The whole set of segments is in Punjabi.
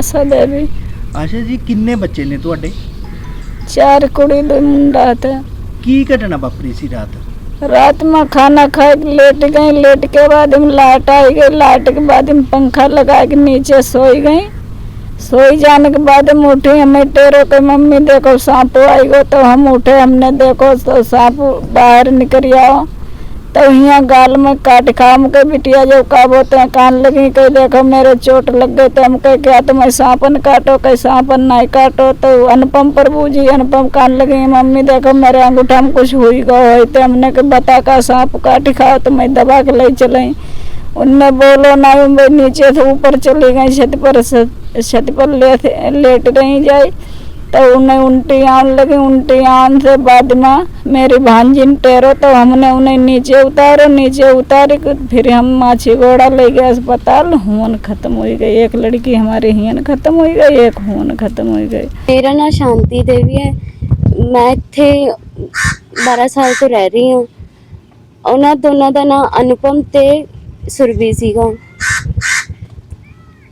ਆਸਾ ਦੇਵੀ ਆਸ਼ਾ ਜੀ ਕਿੰਨੇ ਬੱਚੇ ਨੇ ਤੁਹਾਡੇ ਚਾਰ ਕੁੜੀ दो मुंडा थे ਕੀ ਘਟਨਾ ਵਾਪਰੀ ਸੀ ਰਾਤ रात में खाना खा के लेट गई लेट के बाद हम लाइट आई गई लाइट के बाद हम पंखा लगा के नीचे सोई गई सोई जाने के बाद हम उठे हमें टेरो के मम्मी देखो सांप आई गो तो हम उठे हमने देखो तो सांप बाहर निकल आओ तो यहाँ गाल में काट खाम के बिटिया जो का बोलते हैं कान लगी कहीं देखो मेरे चोट लग गई तो हम कह क्या तुम्हें सांपन काटो कहीं सांपन नहीं काटो तो अनुपम प्रभु जी अनुपम कान लगी मम्मी देखो मेरे अंगूठा में कुछ हुई गो है तो हमने के बता का सांप काट खाओ तो मैं दबा के ले चले उनने बोलो ना मैं नीचे से ऊपर चली गई छत पर से- छत पर ले लेट रही जाए तो उन्हें उल्टी आने लगी उल्टी आने से बाद में मेरी भांजी ने टेरो तो हमने उन्हें नीचे उतारो नीचे उतारे के फिर हम माछी घोड़ा ले गए अस्पताल हुन खत्म हो गई एक लड़की हमारी हियन खत्म हो गई एक हुन खत्म हो गई ਮੇਰਾ ਨਾਮ ਸ਼ਾਂਤੀ ਦੇਵੀ ਹੈ ਮੈਂ ਇੱਥੇ 12 ਸਾਲ ਤੋਂ ਰਹਿ ਰਹੀ ਹਾਂ ਉਹਨਾਂ ਦੋਨਾਂ ਦਾ ਨਾਮ ਅਨੁਪਮ ਤੇ ਸੁਰਵੀ ਸੀਗਾ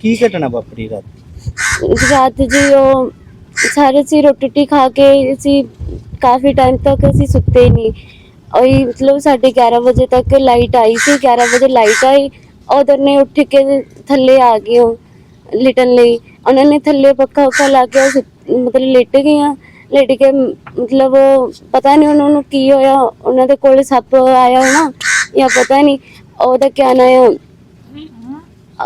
ਕੀ ਘਟਨਾ ਵਾਪਰੀ ਰਾਤ ਰਾਤ ਜੀ ਉਹ ਸਾਰੇ ਸੀ ਰੋਟੀ ਰੂਟੀ ਖਾ ਕੇ ਅਸੀਂ ਕਾਫੀ ਟਾਈਮ ਤੱਕ ਅਸੀਂ ਸੁੱਤੇ ਹੀ ਨਹੀਂ ਉਹੀ ਮਤਲਬ ਸਾਡੇ 11 ਵਜੇ ਤੱਕ ਲਾਈਟ ਆਈ ਸੀ 11 ਵਜੇ ਲਾਈਟ ਆਈ ਉਧਰ ਨੇ ਉੱਠ ਕੇ ਥੱਲੇ ਆ ਗਏ ਉਹ ਲਿਟਣ ਲਈ ਉਹਨਾਂ ਨੇ ਥੱਲੇ ਪੱਖਾ ਉੱਖਾ ਲਾ ਕੇ ਉਹ ਸੁੱਤ- ਮਤਲਬ ਲੇਟ ਗਈਆਂ ਲੇਟ ਕੇ ਮ- ਮਤਲਬ ਪਤਾ ਨਹੀਂ ਉਹਨਾਂ ਨੂੰ ਕੀ ਹੋਇਆ ਉਹਨਾਂ ਦੇ ਕੋਲ ਸੱਪ ਆਇਆ ਹੋਣਾ ਜਾਂ ਪਤਾ ਨਹੀਂ ਉਹਦਾ ਕਿਆ ਨਾਂ ਆ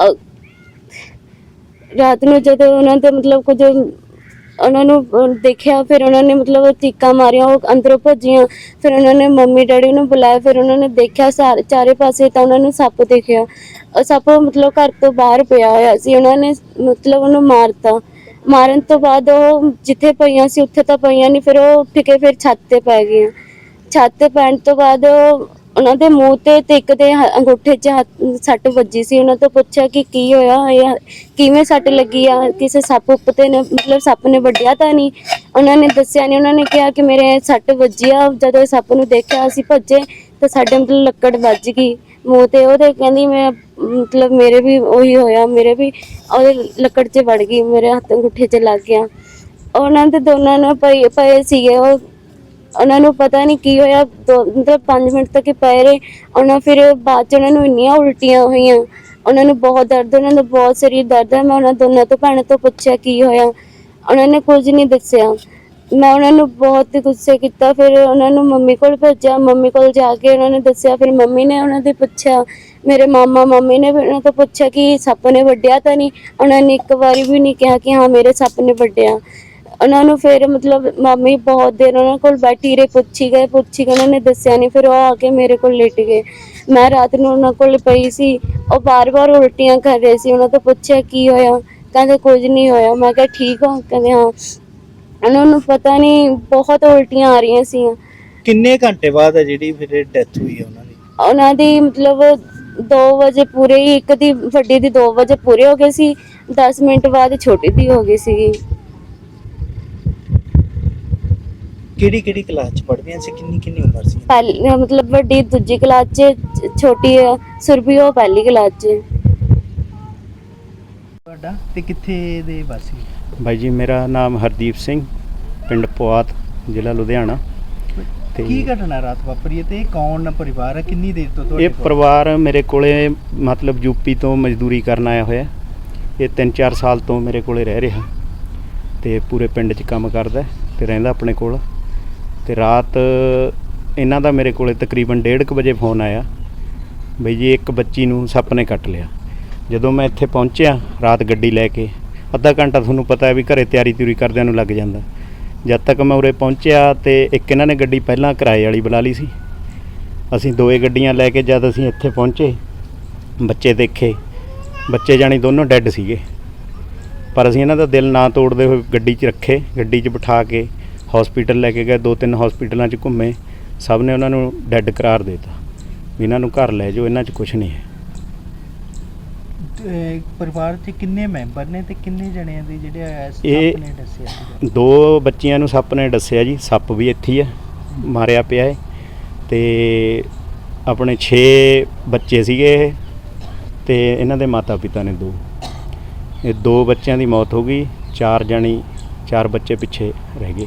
ਅਹ ਰਾਤ ਨੂੰ ਜਦੋਂ ਉਹਨਾਂ ਦੇ ਮਤਲਬ ਕੁਝ ਉਹਨਾਂ ਨੂੰ ਦੇਖਿਆ, ਫਿਰ ਉਹਨਾਂ ਨੇ ਮਤਲਬ ਚੀਕਾਂ ਮਾਰੀਆਂ, ਉਹ ਅੰਦਰੋਂ ਭੱਜੀਆਂ। ਫਿਰ ਉਹਨਾਂ ਨੇ ਮੰਮੀ, ਡੈਡੀ ਨੂੰ ਬੁਲਾਇਆ, ਫਿਰ ਉਹਨਾਂ ਨੇ ਦੇਖਿਆ ਸਾਰੇ, ਚਾਰੇ ਪਾਸੇ ਤਾਂ ਉਹਨਾਂ ਨੂੰ ਸੱਪ ਦੇਖਿਆ। ਉਹ ਸੱਪ ਮਤਲਬ ਘਰ ਤੋਂ ਬਾਹਰ ਪਿਆ ਹੋਇਆ ਸੀ, ਉਹਨਾਂ ਨੇ ਮਤਲਬ ਉਹਨੂੰ ਮਾਰਤਾ। ਮਾਰਨ ਤੋਂ ਬਾਅਦ ਉਹ ਜਿੱਥੇ ਪਈਆਂ ਸੀ, ਉੱਥੇ ਤਾਂ ਪਈਆਂ ਨਹੀਂ, ਫਿਰ ਉਹ ਉੱਠ ਫਿਰ ਛੱਤ ਤੇ ਪੈ ਗਈਆਂ। ਛੱਤ ਤੇ ਪੈਣ ਤੋਂ ਬਾਅਦ ਉਹ- ਉਹਨਾਂ ਦੇ ਮੂੰਹ ਤੇ ਤੇ ਇੱਕ ਦੇ ਹ- ਅੰਗੂਠੇ 'ਚ ਹੱਥ- ਸੱਟ ਵੱਜੀ ਸੀ। ਉਹਨਾਂ ਤੋਂ ਪੁੱਛਿਆ ਕਿ ਕੀ ਹੋਇਆ ਇਹ ਕਿਵੇਂ ਸੱਟ ਲੱਗੀ ਆ? ਕਿਸੇ ਸੱਪ ਉੱਪ ਤੇ ਨੇ, ਮਤਲਬ ਸੱਪ ਨੇ ਵੱਢਿਆ ਤਾਂ ਨਹੀਂ। ਉਹਨਾਂ ਨੇ ਦੱਸਿਆ ਨਹੀਂ। ਉਹਨਾਂ ਨੇ ਕਿਹਾ ਕਿ ਮੇਰੇ ਸੱਟ ਵੱਜੀ ਆ। ਜਦੋਂ ਇਹ ਸੱਪ ਨੂੰ ਦੇਖਿਆ, ਅਸੀਂ ਭੱਜੇ ਤਾਂ ਸਾਡੇ ਮਤਲਬ ਲੱਕੜ ਵੱਜ ਗਈ। ਮੂੰਹ ਤੇ ਉਹਦੇ ਕਹਿੰਦੀ, ਮੈਂ, ਮਤਲਬ ਮੇਰੇ ਵੀ ਉਹੀ ਹੋਇਆ, ਮੇਰੇ ਵੀ ਉਹਦੇ ਲੱਕੜ 'ਚ ਵੜ ਗਈ, ਮੇਰੇ ਹੱਥ ਅੰਗੂਠੇ 'ਚ ਲੱਗ ਗਿਆ। ਉਹਨਾਂ ਦੇ ਦੋਨਾਂ ਨੂੰ ਪਏ ਪਏ ਸੀਗੇ। ਉਹ ਉਹਨਾਂ ਨੂੰ ਪਤਾ ਨਹੀਂ ਕੀ ਹੋਇਆ, ਦੋ- ਮਤਲਬ 5 ਮਿੰਟ ਤੱਕ ਹੀ ਪਏ ਰਹੇ, ਉਹਨਾਂ ਫਿਰ ਬਾਅਦ ਚ ਉਹਨਾਂ ਨੂੰ ਇੰਨੀਆਂ ਉਲਟੀਆਂ ਹੋਈਆਂ, ਉਹਨਾਂ ਨੂੰ ਬਹੁਤ ਦਰਦ, ਉਹਨਾਂ ਦਾ ਬਹੁਤ ਸਰੀਰ ਦਰਦ ਹੈ, ਮੈਂ ਉਹਨਾਂ ਦੋਨਾਂ ਤੋਂ ਭੈਣਾਂ ਤੋਂ ਪੁੱਛਿਆ ਕੀ ਹੋਇਆ, ਉਹਨਾਂ ਨੇ ਕੁਝ ਨਹੀਂ ਦੱਸਿਆ। ਮੈਂ ਉਹਨਾਂ ਨੂੰ ਬਹੁਤ ਗੁੱਸੇ ਕੀਤਾ, ਫਿਰ ਉਹਨਾਂ ਨੂੰ ਮੰਮੀ ਕੋਲ ਭੇਜਿਆ, ਮੰਮੀ ਕੋਲ ਜਾ ਕੇ ਉਹਨਾਂ ਨੇ ਦੱਸਿਆ, ਫਿਰ ਮੰਮੀ ਨੇ ਉਹਨਾਂ ਦੇ ਪੁੱਛਿਆ, ਮੇਰੇ ਮਾਮਾ ਮੰਮੀ ਨੇ ਵੀ ਉਹਨਾਂ ਤੋਂ ਪੁੱਛਿਆ ਕਿ ਸੱਪ ਨੇ ਵੱਢਿਆ ਤਾਂ ਨਹੀਂ ਉਹਨਾਂ ਨੇ ਇੱਕ ਵਾਰੀ ਵੀ ਨਹੀਂ ਕਿਹਾ ਕਿ ਹਾਂ ਮੇਰੇ ਸੱਪ ਨੇ ਵੱਢਿਆ। ਉਹਨਾਂ ਨੂੰ ਫਿਰ ਮਤਲਬ ਮੰਮੀ ਬਹੁਤ ਦੇਰ ਉਹਨਾਂ ਕੋਲ ਬੈਠੀ ਰਹੇ ਪੁੱਛੀ ਗਏ ਪੁੱਛੀ ਗਏ ਉਹਨਾਂ ਨੇ ਦੱਸਿਆ ਨਹੀਂ ਫਿਰ ਉਹ ਆ ਕੇ ਮੇਰੇ ਕੋਲ ਲੇਟ ਗਏ। ਮੈਂ ਰਾਤ ਨੂੰ ਉਹਨਾਂ ਕੋਲ ਪਈ ਸੀ ਉਹ ਬਾਰ-ਬਾਰ ਉਲਟੀਆਂ ਕਰ ਰਹੇ ਸੀ ਉਹਨਾਂ ਤੋਂ ਪੁੱਛਿਆ ਕੀ ਹੋਇਆ ਕਹਿੰਦੇ ਕੁਝ ਨਹੀਂ ਹੋਇਆ ਮੈਂ ਕਿਹਾ ਠੀਕ ਹੋ ਕਹਿੰਦੇ ਹਾਂ। ਉਹਨਾਂ ਨੂੰ ਪਤਾ ਨਹੀਂ ਬਹੁਤ ਉਲਟੀਆਂ ਆ ਰਹੀਆਂ ਸੀ ਕਿੰਨੇ ਘੰਟੇ ਬਾਅਦ ਹੈ ਜਿਹੜੀ ਫਿਰ ਡੈਥ ਹੋਈ ਹੈ ਉਹਨਾਂ ਦੀ? ਉਹਨਾਂ ਦੀ ਮਤਲਬ 2 ਵਜੇ ਪੂਰੇ ਹੀ ਇੱਕ ਦੀ ਵੱਡੀ ਦੀ 2 ਵਜੇ ਪੂਰੇ ਹੋ ਗਏ ਸੀ 10 ਮਿੰਟ ਬਾਅਦ ਛੋਟੀ ਦੀ ਹੋ ਗਈ ਸੀਗੀ। ਕਿਹੜੀ ਕਿਹੜੀ ਕਲਾਸ ਚ ਪੜ੍ਹਦੀਆਂ ਸੀ? ਕਿੰਨੀ ਕਿੰਨੀ ਉਮਰ ਸੀ? ਪਹਿਲੀ ਮਤਲਬ ਵੱਡੀ ਦੂਜੀ ਕਲਾਸ 'ਚ ਛੋਟੀ ਸੁਰਭੀ ਉਹ ਪਹਿਲੀ ਕਲਾਸ 'ਚ। ਤੁਹਾਡਾ ਤੇ ਕਿੱਥੇ ਦੇ ਵਾਸੀ? ਬਾਈ ਜੀ ਮੇਰਾ ਨਾਮ ਹਰਦੀਪ ਸਿੰਘ ਪਿੰਡ ਪੁਆਤ ਜ਼ਿਲ੍ਹਾ ਲੁਧਿਆਣਾ। ਤੇ ਕੀ ਘਟਨਾ ਰਾਤ ਵਾਪਰੀ ਹੈ ਤੇ ਇਹ ਕੌਣ ਪਰਿਵਾਰ ਹੈ ਕਿੰਨੀ ਦੇਰ ਤੋਂ ਤੁਹਾਡੇ ਇਹ ਕੋਲ? ਪਰਿਵਾਰ ਮੇਰੇ ਕੋਲੇ ਮਤਲਬ ਯੂਪੀ ਤੋਂ ਮਜ਼ਦੂਰੀ ਕਰਨ ਆਇਆ ਹੋਇਆ। ਇਹ 3-4 ਸਾਲ ਤੋਂ ਮੇਰੇ ਕੋਲੇ ਰਹਿ ਰਿਹਾ। ਤੇ ਪੂਰੇ ਪਿੰਡ 'ਚ ਕੰਮ ਕਰਦਾ ਤੇ ਰਹਿੰਦਾ ਆਪਣੇ ਕੋਲ। ਤੇ ਰਾਤ ਇਹਨਾਂ ਦਾ ਮੇਰੇ ਕੋਲੇ ਤਕਰੀਬਨ 1:30 ਵਜੇ ਫੋਨ ਆਇਆ ਬਈ ਜੀ ਇੱਕ ਬੱਚੀ ਨੂੰ ਸੱਪ ਨੇ ਕੱਟ ਲਿਆ। ਜਦੋਂ ਮੈਂ ਇੱਥੇ ਪਹੁੰਚਿਆ, ਰਾਤ ਗੱਡੀ ਲੈ ਕੇ, ਅੱਧਾ ਘੰਟਾ ਤੁਹਾਨੂੰ ਪਤਾ ਹੈ ਵੀ ਘਰੇ ਤਿਆਰੀ ਤਿਉਰੀ ਕਰਦਿਆਂ ਨੂੰ ਲੱਗ ਜਾਂਦਾ। ਜਦ ਤੱਕ ਮੈਂ ਉਰੇ ਪਹੁੰਚਿਆ ਤੇ ਇੱਕ ਇਹਨਾਂ ਨੇ ਗੱਡੀ ਪਹਿਲਾਂ ਕਿਰਾਏ ਵਾਲੀ ਬੁਲਾ ਲਈ ਸੀ। ਅਸੀਂ ਦੋਏ ਗੱਡੀਆਂ ਲੈ ਕੇ ਜਦ ਅਸੀਂ ਇੱਥੇ ਪਹੁੰਚੇ, ਬੱਚੇ ਦੇਖੇ, ਬੱਚੇ ਜਾਣੀ ਦੋਨੋਂ ਡੈੱਡ ਸੀਗੇ। ਪਰ ਅਸੀਂ ਇਹਨਾਂ ਦਾ ਦਿਲ ਨਾ ਤੋੜਦੇ ਹੋਏ ਗੱਡੀ 'ਚ ਰੱਖੇ, ਗੱਡੀ 'ਚ ਬਿਠਾ ਕੇ ਹਸਪੀਟਲ ਲੈ ਕੇ ਗਏ ਦੋ ਤਿੰਨ ਹਸਪੀਟਲਾਂ 'ਚ ਘੁੰਮੇ ਸਭ ਨੇ ਉਹਨਾਂ ਨੂੰ ਡੈੱਡ ਕਰਾਰ ਦਿੱਤਾ। ਵੀ ਇਹਨਾਂ ਨੂੰ ਘਰ ਲੈ ਜਾਓ ਇਹਨਾਂ 'ਚ ਕੁਝ ਨਹੀਂ ਹੈ। ਤੇ ਪਰਿਵਾਰ ਚ ਕਿੰਨੇ ਮੈਂਬਰ ਨੇ ਤੇ ਕਿੰਨੇ ਜਣਿਆਂ ਦੇ ਜਿਹੜੇ ਇਹ- ਸੱਪ ਨੇ ਦੱਸਿਆ ਸੀਗਾ? ਦੋ ਬੱਚੀਆਂ ਨੂੰ ਸੱਪ ਨੇ ਦੱਸਿਆ ਜੀ ਸੱਪ ਵੀ ਇੱਥੇ ਹੀ ਹੈ ਮਾਰਿਆ ਪਿਆ ਹੈ ਤੇ ਆਪਣੇ 6 ਬੱਚੇ ਸੀਗੇ ਇਹ ਤੇ ਇਹਨਾਂ ਦੇ ਮਾਤਾ ਪਿਤਾ ਨੇ ਦੋ। ਇਹ ਦੋ ਬੱਚਿਆਂ ਦੀ ਮੌਤ ਹੋ ਗਈ ਚਾਰ ਜਾਣੀ ਚਾਰ ਬੱਚੇ ਪਿੱਛੇ ਰਹਿ ਗਏ।